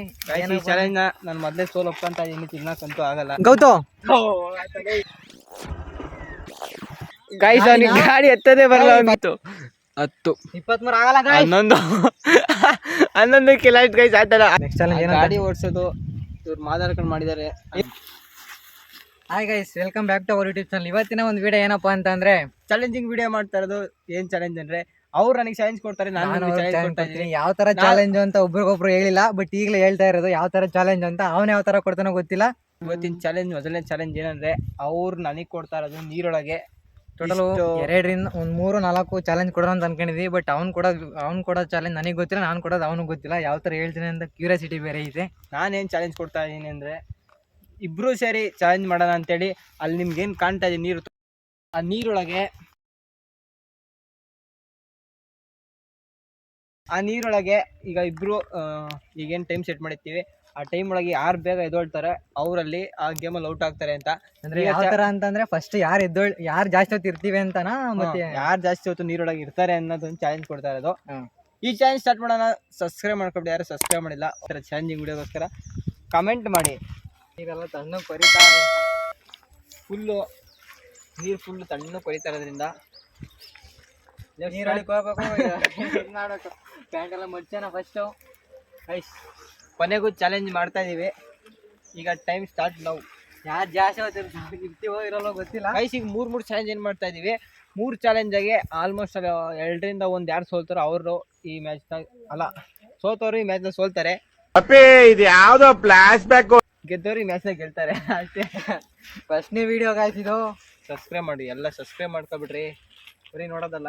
ಈ ಚಾಲೆಂಜ್ ನಾನು ಮೊದಲೇ ಸೋಲ್ ಒಪ್ಕೊಂತ ಇದೀನಿ ತಿನ್ನಕ್ಕಂತೂ ಆಗಲ್ಲ. ಗೌತು ಗೈಸ್ ಅವನಿಗೆ ಗಾಡಿ ಎತ್ತದೇ ಬರಲ್ಲ ಅಂತು ಹತ್ತು. ಇಪ್ಪತ್ಮೂರು ಆಗಲ್ಲ ಹನ್ನೊಂದು. ಹನ್ನೊಂದು ಕಿಲೋಮೀಟರ್ ಗೈಸ್ ಆಯ್ತಲ್ಲ? ನೆಕ್ಸ್ಟ್ ಚಾಲೆಂಜ್ ಗಾಡಿ ಓಡಿಸೋದು. ಇವ್ರು ಮಾತಾಡ್ಕೊಂಡು ಮಾಡಿದ್ದಾರೆ. Hi guys welcome back to our YouTube channel ಇವತ್ತಿನ ಒಂದು ವಿಡಿಯೋ ಏನಪ್ಪಾ ಅಂತಂದ್ರೆ ಚಾಲೆಂಜಿಂಗ್ ವಿಡಿಯೋ ಮಾಡ್ತಾ ಇರೋದು. ಏನ್ ಚಾಲೆಂಜ್ ಅಂದ್ರೆ ಅವ್ರು ನನಗೆ ಚಾಲೆಂಜ್ ಕೊಡ್ತಾರೆ ನಾನು challenge ಕೊಡ್ತಾ ಇದ್ದೀನಿ. ಯಾವ ತರ ಚಾಲೆಂಜ್ ಅಂತ ಒಬ್ರಿಗೊಬ್ರು ಹೇಳಿಲ್ಲ ಬಟ್ ಈಗಲೇ ಹೇಳ್ತಾ ಇರೋದು ಯಾವ ತರ ಚಾಲೆಂಜ್ ಅಂತ. ಅವನ ಯಾವ ತರ ಕೊಡ್ತಾನೋ ಗೊತ್ತಿಲ್ಲ. ಇವತ್ತಿನ ಚಾಲೆಂಜ್ ಮೊದಲನೇ ಚಾಲೆಂಜ್ ಏನಂದ್ರೆ ಅವ್ರು ನನಗೆ ಕೊಡ್ತಾ ಇರೋದು ನೀರೊಳಗೆ. ಟೋಟಲ್ ಇಷ್ಟು- ಎರಡರಿಂದ ಒಂದ್ ಮೂರು ನಾಲ್ಕು ಚಾಲೆಂಜ್ ಕೊಡೋಣ ಅಂತ ಅನ್ಕೊಂಡಿದ್ವಿ ಬಟ್ ಅವ್ನು ಕೂಡ ಅವ್ನು ಕೊಡೋ ಚಾಲೆಂಜ್ ನನಗೆ ಗೊತ್ತಿಲ್ಲ ನಾನು ಕೊಡೋದು ಅವನು ಗೊತ್ತಿಲ್ಲ. ಯಾವ ತರ ಹೇಳ್ತೀನಿ ಅಂತ ಕ್ಯೂರಿಯಾಸಿಟಿ ಬೇರೆ ಇದೆ ನಾನೇನು ಚಾಲೆಂಜ್ ಕೊಡ್ತಾ ಇದ್ದೀನಿ ಅಂದರೆ ಇಬ್ರು ಸೇರಿ ಚಾಲೆಂಜ್ ಮಾಡೋಣ ಅಂತೇಳಿ ಅಲ್ಲಿ ನಿಮ್ಗೆ ಏನು ಕಾಣ್ತಾ ಇದೆ ನೀರು ಆ ನೀರೊಳಗೆ ಆ ನೀರೊಳಗೆ ಈಗ ಇಬ್ಬರು ಈಗೇನು ಟೈಮ್ ಸೆಟ್ ಮಾಡಿರ್ತೀವಿ. ಆ ಟೈಮ್ ಒಳಗೆ ಯಾರು ಬೇಗ ಎದ್ದೊಳ್ತಾರೆ ಅವರಲ್ಲಿ ಆ ಗೇಮಲ್ಲಿ ಔಟ್ ಆಗ್ತಾರೆ ಅಂತ. ಅಂದ್ರೆ ಯಾವ ತರ ಅಂತಂದ್ರೆ ಫಸ್ಟ್ ಯಾರು ಎದ್ದೊಳ್ ಯಾರು ಜಾಸ್ತಿ ಹೊತ್ತು ಇರ್ತೀವಿ ಅಂತನಾ ಮತ್ತೆ ಯಾರು ಜಾಸ್ತಿ ಹೊತ್ತು ನೀರೊಳಗೆ ಇರ್ತಾರೆ ಅನ್ನೋದೊಂದು ಚಾಲೆಂಜ್ ಕೊಡ್ತಾರೆ ಅದು ಈ ಚಾಲೆಂಜ್ ಸ್ಟಾರ್ಟ್ ಮಾಡೋಣ. ಸಬ್ಸ್ಕ್ರೈಬ್ ಮಾಡ್ಕೊಂಡು ಯಾರು ಸಬ್ಸ್ಕ್ರೈಬ್ ಮಾಡಿಲ್ಲ ಆ ಚಾಲೆಂಜಿಂಗ್ ವಿಡಿಯೋಗೋಸ್ಕರ ಕಮೆಂಟ್ ಮಾಡಿ. ನೀರೆಲ್ಲ ತಣ್ಣಗೆ ಕೊರಿತಾರೆ ಫುಲ್ಲು ನೀರು ಫುಲ್ಲು ತಣ್ಣಗೆ ಕೊರಿತಾ ಇರೋದ್ರಿಂದ ನೀರೊಳಗೆ ಹೋಗ್ಬೇಕು ಇದ್ ಮಾಡ್ಬೇಕು. ಪ್ಯಾಂಟ್ ಎಲ್ಲ ಮುಚ್ಚೋಣ ಫಸ್ಟು ಐಸ್ ಕೊನೆಗೂ ಚಾಲೆಂಜ್ ಮಾಡ್ತಾ ಇದೀವಿ. ಈಗ ಟೈಮ್ ಸ್ಟಾರ್ಟ್ ನಾವು ಯಾರು ಜಾಸ್ತಿ ಇರ್ತೀವಿ- ಇರಲ್ಲೋ ಗೊತ್ತಿಲ್ಲ. ಐಸ್ ಈಗ ಮೂರು ಮೂರು ಚಾಲೆಂಜ್ ಏನು ಮಾಡ್ತಾ ಇದೀವಿ? ಮೂರು ಆಗಿ ಆಲ್ಮೋಸ್ಟ್ ಎರಡರಿಂದ ಒಂದು ಯಾರು ಸೋಲ್ತಾರೋ ಅವರು ಈ ಮ್ಯಾಚ್ನಾಗ ಅಲ್ಲ ಸೋತವರು ಈ ನ ಸೋಲ್ತಾರೆ. ಅಪ್ಪೇ ಇದು ಯಾವ್ದೋ ಫ್ಲಾಶ್ ಬ್ಯಾಕ್ ಗೆದ್ದವರು ಈ ಮ್ಯಾಚ್ನಾಗ ಗೆಲ್ತಾರೆ. ಅಷ್ಟೇ. ಫಸ್ಟ್ ನೇ ವಿಡಿಯೋ ಕಾಯ್ತಿದ್ದು ಸಬ್ಸ್ಕ್ರೈಬ್ ಮಾಡಿ ಎಲ್ಲ ಸಬ್ಸ್ಕ್ರೈಬ್ ಮಾಡ್ಕೊಬಿಡ್ರಿ. ಬರೀ ನೋಡೋದಲ್ಲ.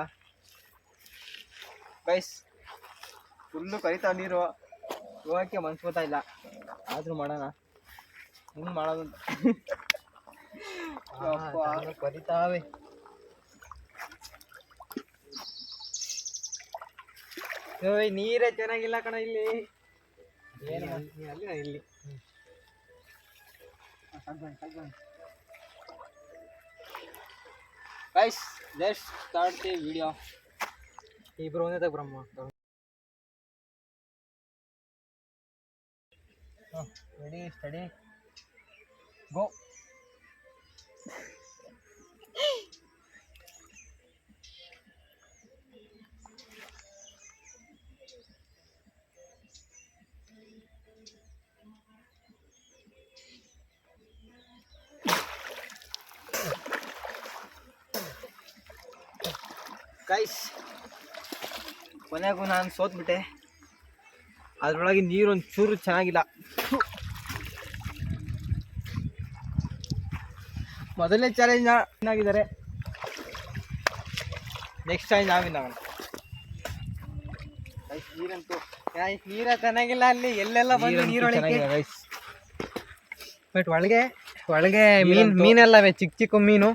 ಗೈಸ್ ಫುಲ್ಲು ಕರಿತಾ ನೀರು. ಹೋಗಕ್ಕೆ ಮನ್ಸು ಬರ್ತಾ ಇಲ್ಲ. ಆದರೂ ಮಾಡೋಣ. ಹಿಂಗೆ ಮಾಡೋದು. ಅಂತ. ಕರಿತಾವೆ ನೀರೇ ಚೆನ್ನಾಗಿಲ್ಲ ಕಣ ಇಲ್ಲಿ. ಏನು? ಅಲ್ಲಿ ಇಲ್ಲಿ. Guys let's start the video ಇಬ್ರು ಒಂದೇ ತಗ ಬ್ರಹ್ಮ ರೆಡಿ ಸ್ಟಡಿ ಗೋ ಗೈಸ್ ಕೊನೆಗೂ ನಾನು ಸೋತ್ಬಿಟ್ಟೆ. ಅದರೊಳಗೆ ನೀರು ಚೂರು ಚೆನ್ನಾಗಿಲ್ಲ. ಮೊದಲನೇ ಚಾಲೆಂಜ್ ಚೆನ್ನಾಗಿದ್ದಾರೆ ನೆಕ್ಸ್ಟ್ ಚಾಲೆಂಜ್ ನಾವಿನ ನೀರಂತೂ ನೀರ ಚೆನ್ನಾಗಿಲ್ಲ ಅಲ್ಲಿ. ಎಲ್ಲೆಲ್ಲ ಬಂದು ನೀರೊಳಗೆ ಬಟ್ ಒಳಗೆ ಒಳಗೆ ಮೀನ್ ಮೀನೆಲ್ಲವೇ ಮೀನೆಲ್ಲವೆ ಚಿಕ್ಕ ಚಿಕ್ಕ ಮೀನು.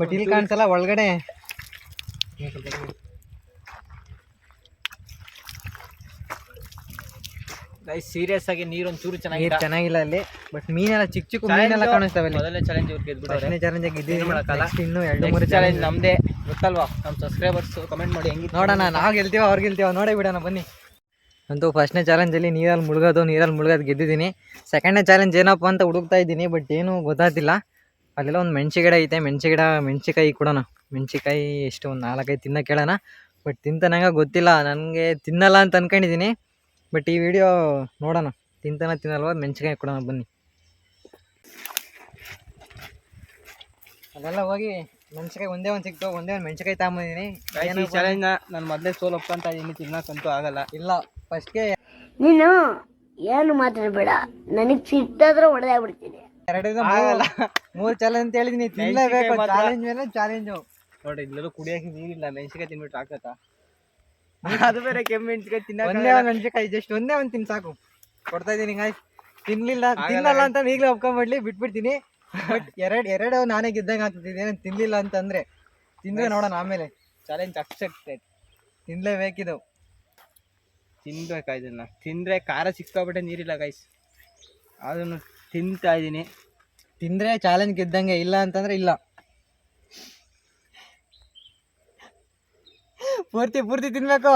ಬಟ್ ಇಲ್ಲಿ ಕಾಣಿಸಲ್ಲ ಒಳಗಡೆ ಸೀರಿಯಸ್ ಆಗಿ ನೀರು ಒಂಚೂರು ಚೂರು ನೀರ್ ಚೆನ್ನಾಗಿಲ್ಲ ಚೆನ್ನಾಗಿಲ್ಲ ಅಲ್ಲಿ ಬಟ್ ಮೀನೆಲ್ಲ ಚಿಕ್ಕ ಚಿಕ್ಕ ಮೀನೆಲ್ಲ ಕಾಣಿಸ್ತಾವೆ ಅಲ್ಲಿ. ಮೊದಲನೇ ಚಾಲೆಂಜ್ ಇವ್ರು ಗೆದ್ಬಿಟ್ಟು ಚಾಲೆಂಜ್ ಆಗಿ ಇದೇ ಮಾಡಕ್ಕಾಗಲ್ಲ. ಇನ್ನು ಎರಡು ಮೂರು ಚಾಲೆಂಜ್ ನಮ್ದೇ ಗೊತ್ತಲ್ವಾ? ನಮ್ಮ ಸಬ್ಸ್ಕ್ರೈಬರ್ಸ್ ಕಮೆಂಟ್ ಮಾಡಿ ಹೆಂಗೆ ನೋಡೋಣ ನಾವು ಗೆಲ್ತೀವ ಅವ್ರು ಗೆಲ್ತೀವ ನೋಡೇ ಬಿಡೋಣ ಬನ್ನಿ. ಅಂತೂ ಫಸ್ಟ್ನೇ ಚಾಲೆಂಜಲ್ಲಿ ನೀರಲ್ಲಿ ಮುಳುಗೋದು ನೀರಲ್ಲಿ ಮುಳುಗೋದು ಗೆದ್ದಿದ್ದೀನಿ. ಸೆಕೆಂಡ್ನೇ ಚಾಲೆಂಜ್ ಏನಪ್ಪ ಅಂತ ಹುಡುಕ್ತಾ ಇದ್ದೀನಿ ಬಟ್ ಏನೂ ಗೊತ್ತಾಗ್ತಿಲ್ಲ. ಅಲ್ಲೆಲ್ಲ ಒಂದು ಮೆಣಸಿ ಗಿಡ ಐತೆ ಮೆಣಸಿ ಗಿಡ ಮೆಣಸಿಕಾಯಿ ಕೊಡೋಣ. ಮೆಣಸಿಕಾಯಿ ಎಷ್ಟು ಒಂದು ನಾಲ್ಕೈದು ತಿನ್ನ ಕೇಳೋಣ ಬಟ್ ತಿಂತನಂಗೆ ಗೊತ್ತಿಲ್ಲ ನನಗೆ ತಿನ್ನಲ್ಲ ಅಂತ ಅನ್ಕೊಂಡಿದ್ದೀನಿ. ಬಟ್ ಈ ವಿಡಿಯೋ ನೋಡೋಣ. ತಿಂತಾನ ತಿನ್ನಲ್ವ? ಮೆಣಸಿಕಾಯಿ ಕೊಡೋಣ ಬನ್ನಿ. ಅದೆಲ್ಲ ಹೋಗಿ ಮೆಣಸಿಕಾಯಿ ಒಂದೇ ಒಂದು ಸಿಕ್ತು. ಒಂದೇ ಒಂದು ಮೆಣಸಿಕಾಯಿ ತಗೊಂಬಂದಿನಿ. ಚಾಲೆಂಜ್ನ ಈ ಚಾಲೆಂಜ್ನ ನಾನು ಮೊದಲೇ ಸೋಲ್ ಒಪ್ಕೊಂತ ಇದೀನಿ. ತಿನ್ನಕ್ಕಂತೂ ಆಗಲ್ಲ. ಇಲ್ಲ. ಫಸ್ಟ್ಗೆ ನೀನು ಏನು ಮಾತಾಡಬೇಡ. ನನಗೆ ಸಿಟ್ಟಾದ್ರೆ ಹೊಡೆದೇ ಬಿಡ್ತೀನಿ ಎರಡರಿಂದ ಮೂರು ಮೂರು ಚಾಲೆಂಜ್ ಅಂತ ಹೇಳಿದೀನಿ. ತಿನ್ನಲೇಬೇಕು. ಚಾಲೆಂಜ್ ಮೇಲೆ ಚಾಲೆಂಜು ನೋಡಿ ಇಲ್ಲೆಲ್ಲೂ ಕುಡಿಯೋಕೆ ನೀರಿಲ್ಲ. ಮೆಣಸಿಕಾಯಿ ತಿನ್ಬಿಟ್ರೆ ಆಗ್ತತಾ? ಅದು ಬೇರೆ ಕೆಮ್ಮು ತಿನ್ನ ಒಂದೇ ಒಂದು ಜಸ್ಟ್ ಒಂದೇ ಒಂದು ತಿನ್ ಸಾಕು. ಕೊಡ್ತಾ ಇದ್ದೀನಿ ಗಾಯ್ಸ್ ತಿನ್ಲಿಲ್ಲ ತಿನ್ನಲ್ಲ ಅಂತ ಈಗಲೇ ಒಪ್ಕೊಂಡ್ಬಿಡ್ಲಿ ಬಿಟ್ಬಿಡ್ತೀನಿ. ಬಟ್ ಎರಡು ಎರಡು ನಾನೇ ಗೆದ್ದಂಗೆ ಆಗ್ತಿದ್ದೀನಿ ತಿನ್ಲಿಲ್ಲ ಅಂತಂದ್ರೆ ತಿಂದ್ರೆ ನೋಡೋಣ ಆಮೇಲೆ. ಚಾಲೆಂಜ್ ಅಕ್ಸೆಪ್ಟೆಡ್ ತಿನ್ಲೇಬೇಕಿದು ತಿನ್ಬೇಕಾ ಇದನ್ನ ತಿಂದ್ರೆ ಖಾರ ಸಿಕ್ಕಾಬಿಟ್ಟೆ ನೀರಿಲ್ಲ ಗೈಸ್ ಅದನ್ನು ತಿಂತಾ ಇದ್ದೀನಿ. ತಿಂದ್ರೆ ಚಾಲೆಂಜ್ ಗೆದ್ದಂಗೆ ಇಲ್ಲ ಅಂತಂದ್ರೆ ಇಲ್ಲ. ಪೂರ್ತಿ ಪೂರ್ತಿ ತಿನ್ಬೇಕು.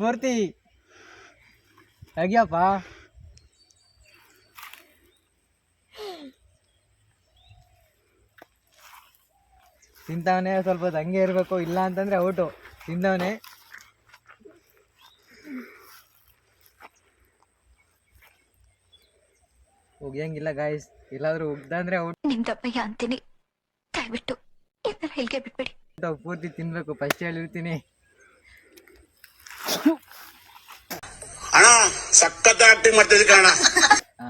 ಪೂರ್ತಿ. ಆಗ್ಯಪ್ಪ ತಿಂತವನೇ ಸ್ವಲ್ಪ ಹೊತ್ತು ಹಂಗೆ ಇರಬೇಕು ಇಲ್ಲ ಅಂತಂದ್ರೆ ಔಟು. ತಿಂದವನೇ ಒಗ್ಯಂಗಿಲ್ಲ ಗಾಯ್ಸ್ ಇಲ್ಲಾದ್ರೂ ಉಗ್ದಂದ್ರೆ ಔಟ್ ನಿಮ್ದಪ್ಪಯ್ಯ ಅಂತೀನಿ. ದಯವಿಟ್ಟು ಇದನ್ನ ಹೇಳಿಕೆ ಬಿಟ್ಬಿಡಿ. ಪೂರ್ತಿ ತಿನ್ಬೇಕು ಫಸ್ಟ್ ಹೇಳಿರ್ತೀನಿ ಅಣ್ಣ ಸಖತ್ ಆಕ್ಟಿಂಗ್ ಮಾಡ್ತಿದ್ದೆ ಕಣ ಆ,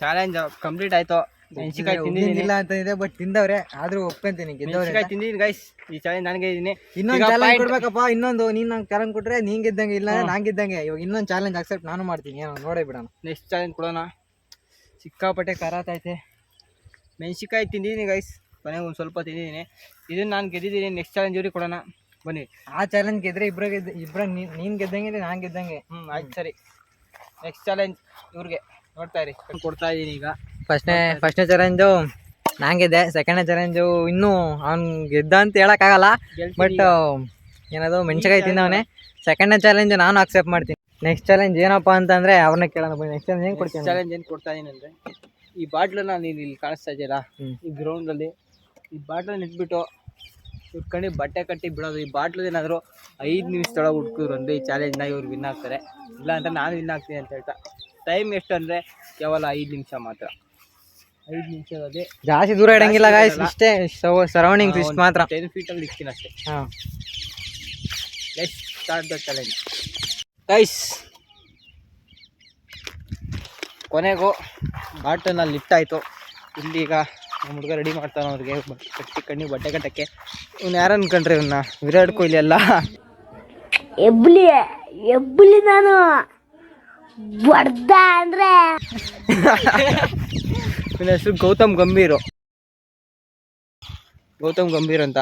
ಚಾಲೆಂಜ್ ಕಂಪ್ಲೀಟ್ ಆಯ್ತು. ಮೆಣಸಿಕಾಯಿ ತಿಂದಿಲ್ಲ ಇಲ್ಲ ಅಂತ ಇದೆ ಬಟ್ ತಿಂದವ್ರೆ. ಆದ್ರೂ ಒಪ್ಕೊಂತೀನಿ ಗೆದ್ದವ್ರೆ ತಿಂದಿದ್ದೀನಿ ಗೈಸ್ ಈ ಚಾಲೆಂಜ್ ನನಗೆ ಇದೀನಿ ಇನ್ನೊಂದು ಚಾಲೆಂಜ್ ಕೊಡ್ಬೇಕಪ್ಪ ಇನ್ನೊಂದು ನೀನ್ ನಂಗೆ ಚಾಲೆಂಜ್ ಕೊಟ್ರೆ ನೀನ್ ಗೆದ್ದಂಗೆ ಇಲ್ಲ ನಾನ್ ಗೆದ್ದಂಗೆ. ಇವಾಗ ಇನ್ನೊಂದು ಚಾಲೆಂಜ್ ಅಕ್ಸೆಪ್ಟ್ ನಾನು ಮಾಡ್ತೀನಿ ಏನೋ ನೋಡೇ ಬಿಡೋಣ. ನೆಕ್ಸ್ಟ್ ಚಾಲೆಂಜ್ ಕೊಡೋಣ. ಸಿಕ್ಕಾಪಟ್ಟೆ ಕರಾತೈತೆ ಮೆಣಸಿಕಾಯಿ ತಿಂದಿದ್ದೀನಿ ಗೈಸ್ ಕೊನೆಗೆ ಒಂದು ಸ್ವಲ್ಪ ತಿಂದಿದ್ದೀನಿ. ಇದನ್ನು ನಾನು ಗೆದ್ದಿದ್ದೀನಿ. ನೆಕ್ಸ್ಟ್ ಚಾಲೆಂಜ್ ಇವ್ರಿಗೆ ಕೊಡೋಣ. ಬನ್ನಿ. ಆ ಚಾಲೆಂಜ್ ಗೆದ್ರೆ ಇಬ್ಬರ ಗೆದ್ದ ಇಬ್ಬರ ನೀನು ಗೆದ್ದಂಗೆ ನಾನು ನಾನ್ ಗೆದ್ದಂಗೆ. ಹ್ಞೂ ಆಯ್ತು ಸರಿ. ನೆಕ್ಸ್ಟ್ ಚಾಲೆಂಜ್ ಇವ್ರಿಗೆ. ನೋಡ್ತಾ ಇರಿ. ಕೊಡ್ತಾ ಇದ್ದೀನಿ ಈಗ. ಫಸ್ಟ್ನೇ ಫಸ್ಟ್ನೇ ಚಾಲೆಂಜು ನಾನು ಗೆದ್ದೆ. ಸೆಕೆಂಡ್ನೇ ಚಾಲೆಂಜು ಇನ್ನೂ ಅವ್ನು ಗೆದ್ದ ಅಂತ ಹೇಳೋಕ್ಕಾಗಲ್ಲ ಬಟ್ ಏನದು ಮೆಣಸಿಕಾಯಿ ತಿಂದವನೇ. ಸೆಕೆಂಡ್ನೇ ಚಾಲೆಂಜು ನಾನು ಅಕ್ಸೆಪ್ಟ್ ಮಾಡ್ತೀನಿ. ನೆಕ್ಸ್ಟ್ ಚಾಲೆಂಜ್ ಏನಪ್ಪಾ ಅಂತಂದ್ರೆ ಅವ್ರನ್ನ ಕೇಳೋಣ ಬನ್ನಿ. ನೆಕ್ಸ್ಟ್ ಚಾಲೆಂಜ್ ಹೆಂಗ್ ಕೊಡ್ತೀನಿ ಚಾಲೆಂಜ್ ಏನು ಕೊಡ್ತಾ ಇದೀನಿ ಅಂದರೆ ಈ ಬಾಟ್ಲನ್ನ ನೀನು ಇಲ್ಲಿ ಕಾಣಿಸ್ತಾ ಇದೆಯಲ್ಲ. ಈ ಗ್ರೌಂಡಲ್ಲಿ ಈ ಬಾಟ್ಲನ್ನ ಇಟ್ಬಿಟ್ಟು ಇಟ್ಕೊಂಡು ಬಟ್ಟೆ ಕಟ್ಟಿ ಬಿಡೋದು. ಈ ಬಾಟ್ಲು ಏನಾದರೂ ಐದು ನಿಮಿಷದೊಳಗೆ ಹುಡ್ಕಿದ್ರು ಅಂದರೆ ಈ ಚಾಲೆಂಜ್ನ ಇವ್ರು ವಿನ್ ಆಗ್ತಾರೆ. ಇಲ್ಲ ಅಂತ ನಾನು ವಿನ್ ಆಗ್ತೀನಿ ಅಂತ ಹೇಳ್ತಾ. ಟೈಮ್ ಎಷ್ಟು ಅಂದರೆ ಕೇವಲ ಐದು ನಿಮಿಷ ಮಾತ್ರ. ಐದು ನಿಮಿಷದಲ್ಲಿ ಜಾಸ್ತಿ ದೂರ ಇಡಂಗಿಲ್ಲ ಗಾಯ್ಸ್ ಇಷ್ಟೇ ಸರೌಂಡಿಂಗ್ ಇಷ್ಟು ಮಾತ್ರ. ಟೆನ್ ಫೀಟಲ್ಲಿ ಅಲ್ಲಿ ಅಷ್ಟೇ. ಹಾಂ. Let start the challenge guys ಕೊನೆಗೂ ಬಾಟನ್ನ ಲಿಫ್ಟ್ ಆಯಿತು ಇಲ್ಲಿ ಈಗ ನಮ್ಮ ಹುಡುಗ ರೆಡಿ ಮಾಡ್ತಾನೆ ಅವ್ರಿಗೆ ಕಟ್ಟಿ ಕಣ್ಣಿ ಬಟ್ಟೆ ಕಟ್ಟಕ್ಕೆ. ಇವ್ನು ಯಾರು ಅನ್ಕೊಂಡ್ರಿ ಇವನ್ನ ವಿರಾಟ್ ಕೊಹ್ಲಿ ಅಲ್ಲ? ಎಬ್ಲಿ ಎಬ್ಲಿ ನಾನು. ಅಂದ್ರೆ. ಇವನ ಹೆಸರು ಗೌತಮ್ ಗಂಭೀರ್. ಗೌತಮ್ ಗಂಭೀರ್ ಅಂತ.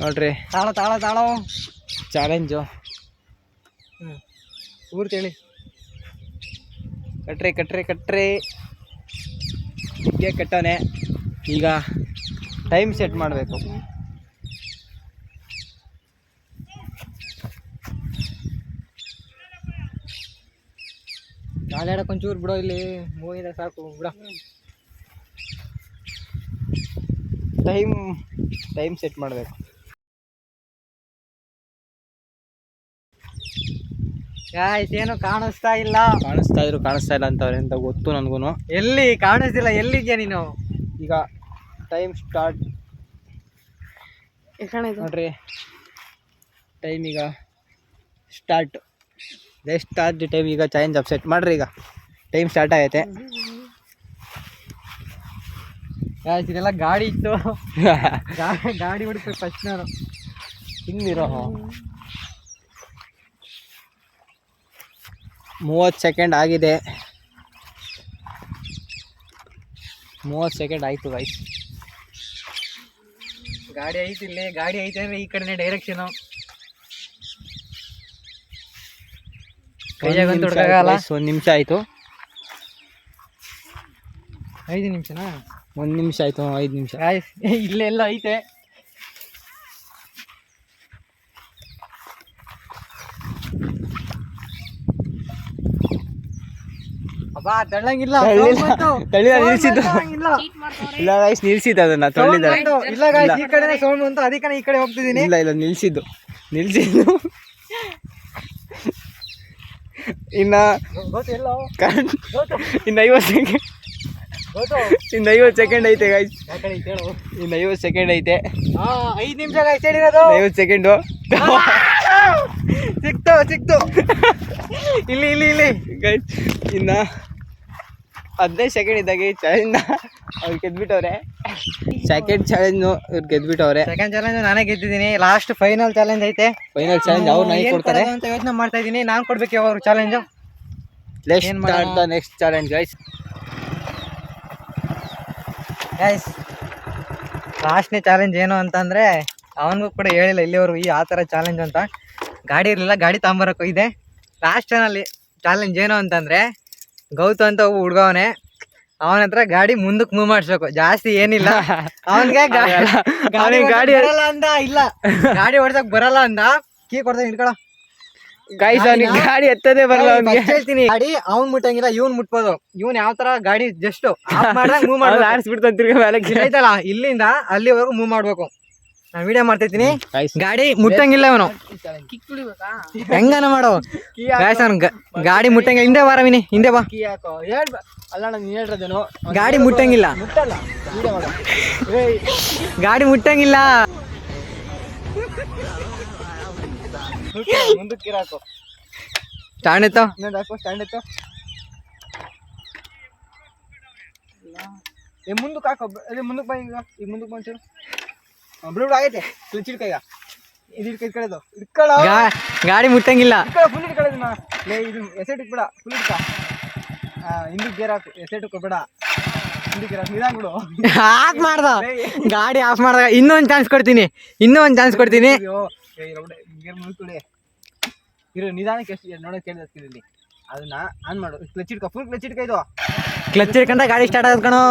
ನೋಡ್ರಿ. ತಾಳ ತಾಳ ತಾಳ. ಚಾಲೆಂಜು ಹ್ಞೂ ಊರು ತೇಳಿ. ಕಟ್ರಿ ಕಟ್ರಿ ಕಟ್ರಿ. ಹೀಗೆ ಕಟ್ಟೋನೆ. ಈಗ ಟೈಮ್ ಸೆಟ್ ಮಾಡಬೇಕು. ಕಾಲಾಡಕ್ಕೆ ಒಂಚೂರು ಬಿಡೋ ಇಲ್ಲಿ. ಮೂವಿದ ಸಾಕು ಬಿಡ. ಟೈಮ್ ಟೈಮ್ ಸೆಟ್ ಮಾಡಬೇಕು. ಗಾಯ್ಸ್ ಏನು ಕಾಣಿಸ್ತಾ ಇಲ್ಲ? ಕಾಣಿಸ್ತಾ ಇದ್ರು ಕಾಣಿಸ್ತಾ ಇಲ್ಲ ಅಂತವ್ರೆ ಅಂತ ಗೊತ್ತು ನನಗೂ ಎಲ್ಲಿ? ಕಾಣಿಸ್ತಿಲ್ಲ ಎಲ್ಲಿದ್ಯಾ ನೀನು? ಈಗ ಟೈಮ್ ಸ್ಟಾರ್ಟ್ ನೋಡ್ರಿ ಟೈಮ್ ಈಗ ಸ್ಟಾರ್ಟ್ ಜಸ್ಟ್ ಸ್ಟಾರ್ಟ್ ಟೈಮ್ ಈಗ ಚೇಂಜ್ ಅಪ್ಸೆಟ್ ಮಾಡ್ರಿ ಈಗ. ಟೈಮ್ ಸ್ಟಾರ್ಟ್ ಆಗೈತೆ. ಗಾಯ್ಸ್ ಇದೆಲ್ಲ ಗಾಡಿ ಇತ್ತು. ಗಾಡಿ ಹೊಡಿತು ಫಸ್ಟ್ ನಾನು. ಹಿಂಗಿರೋ ಮೂವತ್ತು ಸೆಕೆಂಡ್ ಆಗಿದೆ. ಮೂವತ್ತು ಸೆಕೆಂಡ್ ಆಯಿತು ಗೈಸ್ ಗಾಡಿ ಐತಿ ಇಲ್ಲಿ ಗಾಡಿ ಐತೆ ಅಂದರೆ ಈ ಕಡೆನೇ ಡೈರೆಕ್ಷನು ಒಂದು ನಿಮಿಷ ಆಯಿತು ಐದು ನಿಮಿಷನಾ? ಒಂದು ನಿಮಿಷ ಆಯಿತು ಐದು ನಿಮಿಷ. ಇಲ್ಲೆಲ್ಲ ಐತೆ. ಅಬ್ಬಾ ತಳ್ಳಂಗಿಲ್ಲ sound ನಿಲ್ಸಿದ್ದು. ಇಲ್ಲ. ಗಾಯ್ಸ್ ನಿಲ್ಸಿದ್ದು ಅದನ್ನ Sound ಇಲ್ಲ ಗಾಯ್ಸ್ ಈ ಕಡೆ ಸೌಂಡ್ ಬಂತು ಅದಕ್ಕೆ ಈ ಕಡೆ ಹೋಗ್ತಿದ್ದೀನಿ. ಇಲ್ಲ ಇಲ್ಲ ನಿಲ್ಸಿದ್ದು. ನಿಲ್ಸಿದ್ದು. ಇನ್ನ ಇನ್ನು ಐವತ್ತು ಸೆಕೆಂಡ್ ಇನ್ನು ಐವತ್ತು ಸೆಕೆಂಡ್ ಐತೆ ಗಾಯ್ಸ್ ಇನ್ನ ಐವತ್ತು ಸೆಕೆಂಡ್ ಐತೆ. ಐದು ನಿಮಿಷ ಗಾಯ್ಸ್ ಹೇಳಿರೋದು ಐವತ್ತು ಸೆಕೆಂಡು ಸಿಕ್ತು ಸಿಕ್ತು. ಇಲ್ಲಿ ಇಲ್ಲಿ ಇಲ್ಲಿ. ಗೈಸ್ ಇನ್ನು ಹದಿನೈದು ಸೆಕೆಂಡ್ ಇದ್ದಾಗ ಈ ಚಾಲೆಂಜ್ನ ಅವ್ರು ಗೆದ್ಬಿಟ್ಟವ್ರೆ. ಸೆಕೆಂಡ್ ಚಾಲೆಂಜ್ನು ಇವ್ರು ಗೆದ್ಬಿಟ್ಟವ್ರೆ. ಸೆಕೆಂಡ್ ಚಾಲೆಂಜ್ ನಾನೇ ಗೆದ್ದಿದ್ದೀನಿ. ಲಾಸ್ಟ್ ಫೈನಲ್ ಚಾಲೆಂಜ್ ಐತೆ. ಫೈನಲ್ ಚಾಲೆಂಜ್ ಅವ್ರು ನನಗೆ ಕೊಡ್ತಾರೆ. ಅಂತ ಯೋಚನೆ ಮಾಡ್ತಾ ಇದ್ದೀನಿ. ನಾನು ಕೊಡ್ಬೇಕು ಅವರು challenge let's start the next challenge guys guys ಲಾಸ್ಟ್ನೇ challenge ಏನು ಅಂತಂದರೆ ಅವನಿಗೂ ಕೂಡ ಹೇಳಿಲ್ಲ ಇಲ್ಲಿವರು ಈ ಆ ಥರ ಚಾಲೆಂಜ್ ಅಂತ. ಗಾಡಿ ಇರಲಿಲ್ಲ ಗಾಡಿ ತಗೊಂಬರೋಕೆ ಇದೆ. ಲಾಸ್ಟ್ ಚಾನಲ್ಲಿ ಚಾಲೆಂಜ್ ಏನು ಅಂತಂದ್ರೆ ಗೌತು ಅಂತ ಒಬ್ಬ ಅವನೇ. ಅವನ ಹತ್ರ ಗಾಡಿ ಮುಂದಕ್ ಮೂವ್ ಮಾಡ್ಸ್ಬೇಕು. ಜಾಸ್ತಿ ಏನಿಲ್ಲ. ಅವನ್ಗೆ ಗಾಡಿ ಗಾಡಿ- ಬರಲ್ಲ ಅಂದ ಇಲ್ಲ. ಗಾಡಿ ಓಡ್ಸಕ್ ಬರಲ್ಲ ಅಂದ. ಕೀ ಕೊಡ್ತಾನೆ ಹಿಡ್ಕೊಳ. ಗೈಸ್ ಅವನಿಗೆ ಗಾಡಿ ಎತ್ತದೇ ಬರಲ್ಲ ಅವ್ನಿಗೆ. ಹೇಳ್ತೀನಿ. ಗಾಡಿ ಅವ್ನ್ ಮುಟ್ಟಂಗಿಲ್ಲ ಇವ್ನ್ ಮುಟ್ಬೋದು. ಇವ್ನ್ ಯಾವ ತರ ಗಾಡಿ ಜಸ್ಟ್ ಮಾಡ್ದಾಗ ಮೂವ್ ಮಾಡ್ಬೇಕು. ಆಡಿಸ್ಬಿಡ್ತಾನೆ ತಿರ್ಗಾ ಮೇಲೆ ಐತಲ್ಲ ಇಲ್ಲಿಂದ ಅಲ್ಲಿವರೆಗೂ ಮೂವ್ ಮಾಡ್ಬೇಕು. ನಾನು ವಿಡಿಯೋ ಮಾಡ್ತಿರ್ತೀನಿ. ಗಾಡಿ ಮುಟ್ಟಂಗಿಲ್ಲ ಅವನು. ಹೆಂಗನ ಮಾಡೋ? ಗಾಯ್ಸ್ ಅವ್ನ್ ಗಾಡಿ ಮುಟ್ಟಂಗಿಲ್ಲ. ಹಿಂದೆ ಬಾರ ವಿನಿ ಹಿಂದೆ ಬಾ. ಹೇಳ್ ಅಲ್ಲ ನಾನು ಹೇಳ್ರದೇನು. ಗಾಡಿ ಮುಟ್ಟಂಗಿಲ್ಲ. ಮುಟ್ಟಲ್ಲ. ವಿಡಿಯೋ ಮಾಡು. ಗಾಡಿ ಮುಟ್ಟಂಗಿಲ್ಲ. ಮುಂದಕ್ಕೆ ಸ್ಟಾಂಡ್ ಎತ್ತೋ. ಇನ್ನೊಂದು ಹಾಕೋ ಸ್ಟ್ಯಾಂಡ್ ಇತ್ತು ಮುಂದಕ್ಕೆ ಹಾಕೋ. ಮುಂದಕ್ಕೆ ಬಾ ಈಗ. ಈಗ ಮುಂದಕ್ಕೆ ಬಂಚೂರು ಬಿಡು ಆಗೈತೆ. ಕ್ಲಚ್ ಹಿಡ್ಕ ಈಗ. ಇದು ಹಿಡ್ಕ ಇಟ್ಕೊಳ್ಳೋ ಗಾ- ಗಾಡಿ ಮುಟ್ಟಂಗಿಲ್ಲ. ಇಟ್ಕೊಳ್ಳೋ ಫುಲ್ ಇಟ್ಕೊಳ್ಳೋದು ನಾ ಲೇ ಇದು ಎಸೆಟ್ ಇಟ್ಬಿಡ ಫುಲ್ ಇಟ್ಕ ಹಿಂದಿಗೆ ಗೇರ್ ಹಾಕು ಎಸೆಟ್ ಇಟ್ಕೊಬೇಡ. ಹಿಂದಿ ಗೇರ್ ಹಾಕು ನಿಧಾನ ಬಿಡು. ಆಫ್ ಮಾಡ್ದ. ಗಾಡಿ ಆಫ್ ಮಾಡ್ದಾಗ ಇನ್ನೊಂದ್ ಚಾನ್ಸ್ ಕೊಡ್ತೀನಿ. ಇನ್ನೂ ಒಂದ್ ಚಾನ್ಸ್ ಕೊಡ್ತೀನಿ. ಅಯ್ಯೋ ಏ ರೌಡೆ ಗೇರ್ ಮುಗಿಸ್ಕೊಡಿ ಇರು ನಿಧಾನಕ್ಕೆ ಎಷ್ಟು ನೋಡೋಕೆ ಕೇಳಿದ ಇಲ್ಲಿ. ಅದನ್ನ ಆನ್ ಮಾಡು. ಕ್ಲಚ್ ಇಟ್ಕೋ ಫುಲ್ ಕ್ಲಚ್ ಇದು. ಕ್ಲಚ್ ಹಿಡ್ಕೊಂಡ ಗಾಡಿ ಸ್ಟಾರ್ಟ್ ಆಗೋದು ಕಣೋ.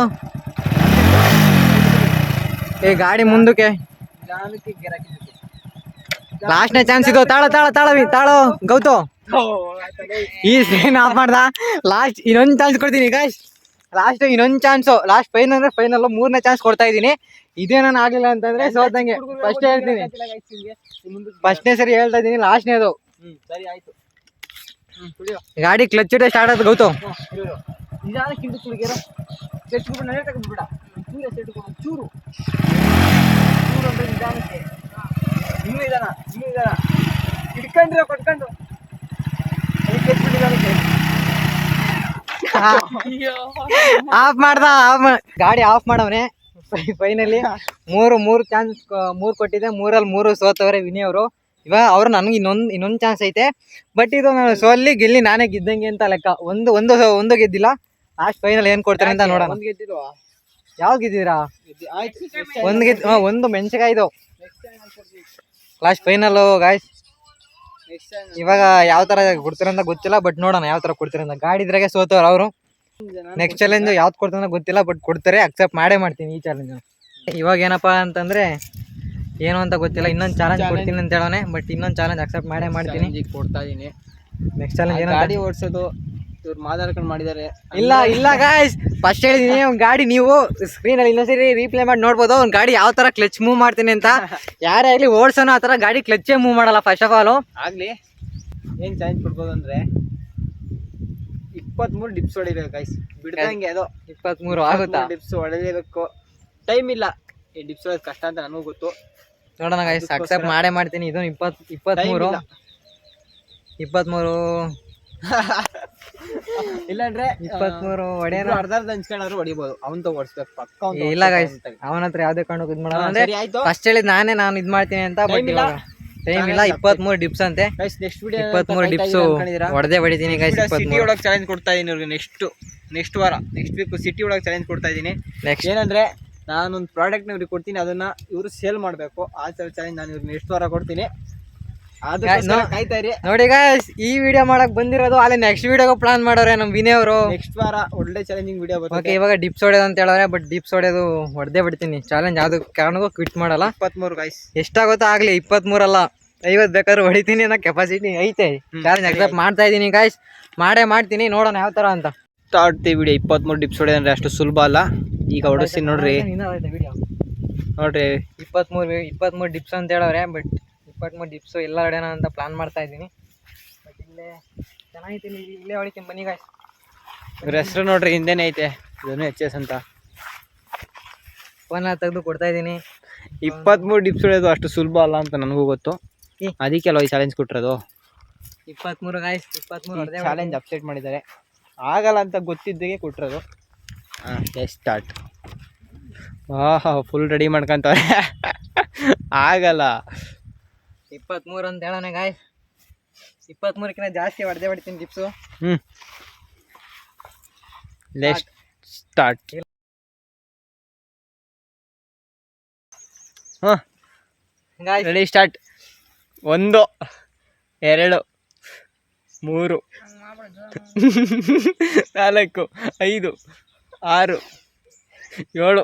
ಏ ಗಾಡಿ ಮುಂದಕ್ಕೆ. ಲಾಸ್ಟ್ನೇ ಚಾನ್ಸ್ ಇದು ತಾಳ ತಾಳ ತಾಳವಿ ತಾಳು ಗೌತು ಈ ಸೀನ್ ಆಫ್ ಮಾಡ್ದ. ಲಾಸ್ಟ್ ಇನ್ನೊಂದು ಚಾನ್ಸ್ ಕೊಡ್ತೀನಿ ಗಾಯ್ಸ್ ಲಾಸ್ಟ್ ಇನ್ನೊಂದ್ ಚಾನ್ಸು ಲಾಸ್ಟ್ ಫೈನ್ ಅಂದ್ರೆ ಫೈನಲ್ ಮೂರನೇ ಚಾನ್ಸ್ ಕೊಡ್ತಾ ಇದ್ದೀನಿ. ಇದೇನಾನ ಆಗ್ಲಿಲ್ಲ ಅಂತಂದ್ರೆ ಸೋದಂಗೆ ಫಸ್ಟ್ ಹೇಳ್ತೀನಿ. ಫಸ್ಟ್ನೇ ಸರಿ ಹೇಳ್ತಾ ಇದ್ದೀನಿ ಲಾಸ್ಟ್ನೇದು ಅದು. ಸರಿ ಆಯ್ತು. ಗಾಡಿ ಕ್ಲಚ್ ಸ್ಟಾರ್ಟ್ ಆಯ್ತು ಗೌತು ಚೂರು ಚೂರು. ಚೂರು ಅಂದ್ರೆ ನಿಧಾನಕ್ಕೆ. ಇನ್ನೂ ಇದಾನ ಇನ್ನೂ ಇದಾನ. ಹಿಡ್ಕೊಂಡ್ರೆ ಕೊಟ್ಕೊಂಡು. ಅದಕ್ಕೆ ನಿಧಾನಕ್ಕೆ ಆಫ್ ಮಾಡ್ದ ಆಫ್ ಗಾಡಿ ಆಫ್ ಮಾಡವ್ರೆ ಫೈನಲಿ ಮೂರು ಮೂರು ಚಾನ್ಸ್ ಮೂರು ಕೊಟ್ಟಿದ್ದೆ ಮೂರಲ್ಲಿ ಮೂರು ಸೋತವ್ರೆ ವಿನಿ ಅವರು. ಇವಾಗ ಅವ್ರು ನನಗೆ ಇನ್ನೊಂದು ಇನ್ನೊಂದು ಚಾನ್ಸ್ ಐತೆ. ಬಟ್ ಇದು ನಾನು ಸೋಲ್ಲಿ ಗೆಲ್ಲಿ ನಾನೇ ಗೆದ್ದಂಗೆ ಅಂತ ಲೆಕ್ಕ. ಒಂದು ಒಂದು ಒಂದು ಗೆದ್ದಿಲ್ಲ. ಲಾಸ್ಟ್ ಫೈನಲ್ ಏನು ಕೊಡ್ತಾರೆ ಅಂತ ನೋಡೋಣ. ಒಂದು ಗೆದ್ದಿಲ್ವಾ ಯಾವ್ದು ಗೆದ್ದಿರಾ ಒಂದು ಗೆದ್ ಒಂದು ಮೆಣಸಿಕಾಯ್ದು ಲಾಸ್ಟ್ ಫೈನಲ್ಲು ಗಾಯ್ಸ್ ಇವಾಗ ಯಾವ ಥರ ಕೊಡ್ತೀರಂತ ಅಂತ ಗೊತ್ತಿಲ್ಲ ಬಟ್ ನೋಡೋಣ ಯಾವ ಥರ ಕೊಡ್ತೀರಂತ ಅಂತ. ಗಾಡಿ ಇದ್ರಾಗೆ ಸೋತವ್ರು ಅವರು. ನೆಕ್ಸ್ಟ್ ಚಾಲೆಂಜ್ ಯಾವ್ದು ಕೊಡ್ತಾರ ಗೊತ್ತಿಲ್ಲ ಬಟ್ ಕೊಡ್ತಾರೆ ಅಕ್ಸೆಪ್ಟ್ ಮಾಡೇ ಮಾಡ್ತೀನಿ ಈ ಚಾಲೆಂಜ್ ಇವಾಗ ಏನಪ್ಪ ಅಂತಂದ್ರೆ ಏನು ಅಂತ ಗೊತ್ತಿಲ್ಲ ಇನ್ನೊಂದು ಚಾಲೆಂಜ್ ಕೊಡ್ತೀನಿ ಅಂತ ಹೇಳೋಣ ಬಟ್ ಇನ್ನೊಂದು ಚಾಲೆಂಜ್ ಅಕ್ಸೆಪ್ಟ್ ಮಾಡೇ ಮಾಡ್ತೀನಿ. ಈಗ ಕೊಡ್ತಾ ಇದೀನಿ. ನೆಕ್ಸ್ಟ್ ಚಾಲೆಂಜ್ ಏನೋ ಗಾಡಿ ಓಡಿಸೋದು ಇವ್ರು ಮಾತಾಡ್ಕೊಂಡು ಮಾಡಿದ್ದಾರೆ ಇಲ್ಲ ಇಲ್ಲ ಗಾಯ್ಸ್ ಫಸ್ಟ್ ಹೇಳಿದೀನಿ ಒಂದು ಗಾಡಿ ನೀವು ಸ್ಕ್ರೀನ್ ಅಲ್ಲಿ ಇನ್ನೊಂದ್ಸರಿ ರೀಪ್ಲೇ ಮಾಡಿ ನೋಡ್ಬೋದು. ಒಂದು ಗಾಡಿ ಯಾವ ತರ ಕ್ಲಚ್ ಮೂವ್ ಮಾಡ್ತೀನಿ ಅಂತ. ಯಾರೇ ಆಗಲಿ ಓಡ್ಸೋನೋ ಆ ಥರ ಗಾಡಿ ಕ್ಲಚ್ಚೇ ಮೂವ್ ಮಾಡಲ್ಲ ಫಸ್ಟ್ ಆಫ್ ಆಲ್ ಆಗ್ಲಿ. ಏನ್ ಚೇಂಜ್ ಕೊಡ್ಬೋದು ಅಂದ್ರೆ ಇಪ್ಪತ್ಮೂರು ಡಿಪ್ಸ್ ಹೊಡಿಬೇಕು ಗಾಯ್ಸ್ ಬಿಡ್ದಂಗೆ ಅದು. ಇಪ್ಪತ್ತ್ಮೂರು ಆಗುತ್ತಾ? ಡಿಪ್ಸ್ ಹೊಡಿಲೇಬೇಕು ಟೈಮ್ ಇಲ್ಲ. ಈ ಡಿಪ್ಸ್ ಹೊಡೆಯೋದು ಕಷ್ಟ ಅಂತ ನನಗೂ ಗೊತ್ತು. ನೋಡೋಣ ಗಾಯ್ಸ್ ಅಕ್ಸೆಪ್ಟ್ ಮಾಡೇ ಮಾಡ್ತೀನಿ. ಇದು ಇಪ್ಪತ್ ಇಪ್ಪತ್ತ್ಮೂರು. ಇಪ್ಪತ್ತ್ಮೂರು ಇಲ್ಲಾಂದ್ರೆ ಅಂದ್ರೆ ಇಪ್ಪತ್ಮೂರು ಇಬ್ರು ಅರ್ಧ ಅರ್ಧ ಹಂಚ್ಕೊಂಡಾದ್ರು ಹೊಡಿಬೋದು. ಅವನ್ ತಗೋಡ್ಸ್ಬೇಕು ಪಕ್ಕ ಅವ್ನ್ ಇಲ್ಲ ಗೈಸ್ ಅವನ ಹತ್ರ ಯಾವ್ದೇ ಕಾರಣಕ್ಕೂ ಇದು ಮಾಡೋಣ ಅಂದ್ರೆ ಸರಿ ಆಯ್ತು. ಫಸ್ಟ್ ಹೇಳಿದ್ ನಾನೇ ನಾನು ಇದು ಮಾಡ್ತೀನಿ ಅಂತ ಬಟ್ Time ಇಲ್ಲ. ಇವಾಗ ಟೈಮ್ ಇಲ್ಲ. ಇಪ್ಪತ್ಮೂರು ಡಿಪ್ಸ್ ಅಂತೆ. ಗೈಸ್ ನೆಕ್ಸ್ಟ್ ವಿಡಿಯೋ ಇಪ್ಪತ್ಮೂರು ಡಿಪ್ಸು ಹೊಡೆದೇ ಹೊಡಿತೀನಿ ಗೈಸ್ ಸಿಟಿ ಇಪ್ಪತ್ಮೂರು. ಒಳಗೆ ಚಾಲೆಂಜ್ ಕೊಡ್ತಾ ಇದೀನಿ ಇವ್ರಿಗೆ ನೆಕ್ಸ್ಟ್ ನೆಕ್ಸ್ಟ್ ವಾರ. ನೆಕ್ಸ್ಟ್ ವೀಕ್ ಸಿಟಿ ಒಳಗೆ ಚಾಲೆಂಜ್ ಕೊಡ್ತಾ ಇದೀನಿ. ನೆಕ್ಸ್ಟ್ ಏನಂದ್ರೆ ನಾನೊಂದು ಪ್ರಾಡಕ್ಟ್ ಇವ್ರಿಗೆ ಕೊಡ್ತೀನಿ. ಅದನ್ನ ಇವರು ಸೇಲ್ ಮಾಡಬೇಕು. ಆ ಚಾಲೆಂಜ್ ನಾನು ಇವ್ರಿಗೆ ನೆಕ್ಸ್ಟ್ ವಾರ ಕೊಡ್ತೀನಿ. ನೋಡಿ ಗಾಯ್ಸ್ ಈ ವಿಡಿಯೋ ಮಾಡಕ್ ಬಂದಿರೋದು ಅಲ್ಲಿ ನೆಕ್ಸ್ಟ್ ವಿಡಿಯೋಗೆ ಪ್ಲಾನ್ ಮಾಡೋರೆ ನಮ್ ವಿನಯ್ ಅವರು. ನೆಕ್ಸ್ಟ್ ವಾರ ಒಳ್ಳೆ ಚಾಲೆಂಜಿಂಗ್ ವಿಡಿಯೋ ಓಕೆ ಇವಾಗ ಡಿಪ್ಸ್ ಹೊಡೆಯೋದು ಅಂತ ಹೇಳಿದ್ರೆ ಬಟ್ ಡಿಪ್ಸ್ ಹೊಡೆಯೋದು ಹೊಡೆದೇ ಬಿಡ್ತೀನಿ. ಚಾಲೆಂಜ್ ಅದು ಕಾರಣಕ್ಕೂ ಕ್ವಿಟ್ ಮಾಡಲ್ಲ. ಇಪ್ಪತ್ಮೂರು ಗಾಯ್ಸ್ ಎಷ್ಟಾಗುತ್ತೋ ಆಗ್ಲಿ ಇಪ್ಪತ್ಮೂರಲ್ಲ. ಐವತ್ತು ಬೇಕಾದ್ರೂ ಹೊಡಿತೀನಿ ಅನ್ನೋ ಕೆಪಾಸಿಟಿ ಐತೆ. ಚಾಲೆಂಜ್ ಅಕ್ಸೆಪ್ಟ್ ಮಾಡ್ತಾ ಇದ್ದೀನಿ ಗಾಯ್ಸ್ ಮಾಡೇ ಮಾಡ್ತೀನಿ ನೋಡೋಣ ಯಾವ ಥರ ಅಂತ. ಸ್ಟಾರ್ಟ್ ವಿಡಿಯೋ ಇಪ್ಪತ್ಮೂರು ಡಿಪ್ಸ್ ಹೊಡೆದ್ರೆ ಅಷ್ಟು ಸುಲಭ ಅಲ್ಲ. ಈಗ ಹೊಡಿಸ್ತೀನಿ ನೋಡ್ರಿ. ನೋಡ್ರಿ. ಇಪ್ಪತ್ಮೂರು ಇಪ್ಪತ್ಮೂರು ಡಿಪ್ಸ್ ಅಂತ ಹೇಳವ್ರೆ ಬಟ್ ಇಪ್ಪತ್ತ್ಮೂರು ಡಿಪ್ಸು ಎಲ್ಲ ಹೊಡೆಯೋಣ ಅಂತ ಪ್ಲಾನ್ ಮಾಡ್ತಾ ಇದ್ದೀನಿ. ಬಟ್ ಇಲ್ಲೇ ಚೆನ್ನಾಗೈತೆ ನೀವು ಇಲ್ಲೇ ಹೊಡಿತೀನಿ ಬನ್ನಿ ಗಾಯ್ಸ್ ಇವ್ರ ಹೆಸರು ನೋಡ್ರಿ ಹಿಂದೆನೇ ಐತೆ. ಇದನ್ನು ಎಚ್ ಎಸ್ ಅಂತ. ಫೋನ್ ತೆಗೆದು ಕೊಡ್ತಾ ಇದ್ದೀನಿ. ಇಪ್ಪತ್ತ್ಮೂರು ಡಿಪ್ಸ್ ಹೊಡೆಯೋದು ಅಷ್ಟು ಸುಲಭ ಅಲ್ಲ ಅಂತ ನನಗೂ ಗೊತ್ತು. ಏ. ಅದಕ್ಕೆ ಅಲ್ವಾ ಈ ಚಾಲೆಂಜ್ ಕೊಟ್ಟಿರೋದು? ಇಪ್ಪತ್ತ್ಮೂರು ಗಾಯ್ಸ್ ಇಪ್ಪತ್ತ್ಮೂರು ಹೊಡೆದೇ ಚಾಲೆಂಜ್ ಅಪ್ಸೆಟ್ ಮಾಡಿದ್ದಾರೆ. ಆಗಲ್ಲ ಅಂತ ಗೊತ್ತಿದ್ದಾಗೆ ಕೊಟ್ಟಿರೋದು. ಹಾಂ ಸ್ಟಾರ್ಟ್ ಆಹಾ ಫುಲ್ ರೆಡಿ ಮಾಡ್ಕೊಂತವ್ರೆ. ಆಗಲ್ಲ. ಇಪ್ಪತ್ತ್ಮೂರು ಅಂತ ಹೇಳೋಣ ಗಾಯ್ ಇಪ್ಪತ್ತ್ಮೂರಕ್ಕಿಂತ ಜಾಸ್ತಿ ಹೊಡೆದೇ ಹೊಡಿತೀನಿ ಡಿಪ್ಸು ಹ್ಞೂ ಲೆಸ್ಟ್ ಸ್ಟಾರ್ಟ್ ಹಾಂ. ಗಾಯ್ಸ್ ರೆಡಿ ಸ್ಟಾರ್ಟ್ ಒಂದು ಎರಡು ಮೂರು ನಾಲ್ಕು ಐದು ಆರು ಏಳು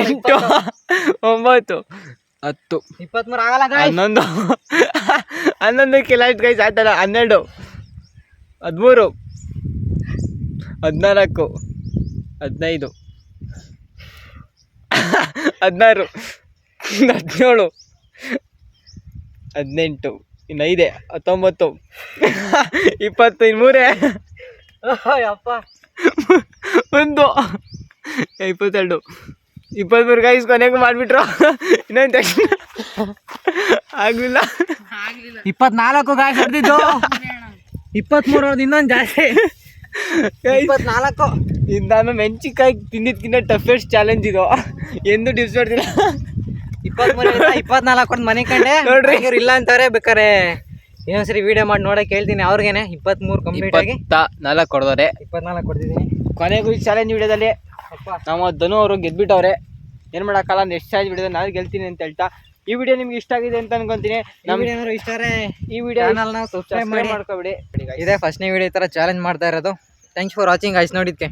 ಎಂಟು ಒಂಬತ್ತು ಹತ್ತು. ಇಪ್ಪತ್ಮೂರು ಆಗಲ್ಲ ಹನ್ನೊಂದು. ಹನ್ನೊಂದು ಕಿಲೋಮೀಟ್ರ್ ಗೈಸ್ ಆಯ್ತಲ್ಲ? ಹನ್ನೆರಡು. ಹದಿಮೂರು. ಹದಿನಾಲ್ಕು. ಹದಿನೈದು. ಹದಿನಾರು. ಹದಿನೇಳು. ಹದಿನೆಂಟು. ಇನ್ನು ಐದೇ. ಹತ್ತೊಂಬತ್ತು. ಇಪ್ಪತ್ತು ಇನ್ನು ಮೂರೇ. ಒಂದು. ಇಪ್ಪತ್ತೆರಡು. ಇಪ್ಪತ್ತ್ಮೂರು ಗೈಸ್ ಕೊನೆಗೂ ಮಾಡಿಬಿಟ್ರು. ಇನ್ನೊಂದು ತಕ್ಷಣ ಆಗಲಿಲ್ಲ. ಇಪ್ಪತ್ನಾಲ್ಕು ಗಾಯ್ಸ್ ಹೊಡೆದಿದ್ದು ಇಪ್ಪತ್ಮೂರು ಹೊಡೆದು ಇನ್ನೊಂದು ಜಾಸ್ತಿ. ಇಪ್ಪತ್ನಾಲ್ಕು. ಇದು ನಾನು ಮೆಣಸಿನ್ಕಾಯಿ ತಿಂದಿದ್ಕಿಂತ ಟಫೆಸ್ಟ್ ಚಾಲೆಂಜ್ ಇದು. ಎಂದು ಡಿಸ್ ಮಾಡ್ತಿಲ್ಲ ಇಪ್ಪತ್ಮೂರು ಇಪ್ಪತ್ನಾಲ್ಕು ಹೊಡೆದು ಮನೆ ಕಂಡೆ. ನೋಡ್ರಿ. ಇವ್ರು ಇಲ್ಲ ಅಂತಾರೆ ಬೇಕಾರೆ ಇನ್ನೊಂದ್ಸರಿ ವಿಡಿಯೋ ಮಾಡಿ ನೋಡಕ್ಕೆ ಹೇಳ್ತೀನಿ ಅವ್ರಿಗೇನೆ. ಇಪ್ಪತ್ಮೂರು ಕಂಪ್ಲೀಟ್ ಆಗಿ. ನಾಲ್ಕು ಕೊಡ್ದವ್ರೆ. ಇಪ್ಪತ್ನಾಲ್ಕು ಕೊಡ್ತಿದ್ದೀನಿ. ಕೊನೆಗೂ ಈ ಚಾಲೆಂಜ್ ವಿಡಿಯೋದಲ್ಲಿ ನಮ್ಮ ಧನು ಅವರು ಗೆದ್ಬಿಟ್ಟವ್ರೆ. ಏನು ಮಾಡೋಕ್ಕಲ್ಲ ನೆಕ್ಸ್ಟ್ ಚಾಲೆಂಜ್ ವಿಡಿಯೋ ನಾನು ಗೆಲ್ತೀನಿ ಅಂತ ಹೇಳ್ತಾ. ಈ ವಿಡಿಯೋ ನಿಮ್ಗೆ ಇಷ್ಟ ಆಗಿದೆ ಅಂತ ಅನ್ಕೊಂತೀನಿ. ನಮ್ಮ ಏನಾದ್ರು ಇಷ್ಟ ಈ ವಿಡಿಯೋ ಸಬ್ಸ್ಕ್ರೈಬ್ ಮಾಡಿ. ಮಾಡ್ಕೊಬಿಡಿ. ಇದೇ ಫಸ್ಟ್ನೇ ವಿಡಿಯೋ ಈ ಥರ ಚಾಲೆಂಜ್ ಮಾಡ್ತಾ ಇರೋದು. Thanks for watching ice ನೋಡಿದ್ಕೆ.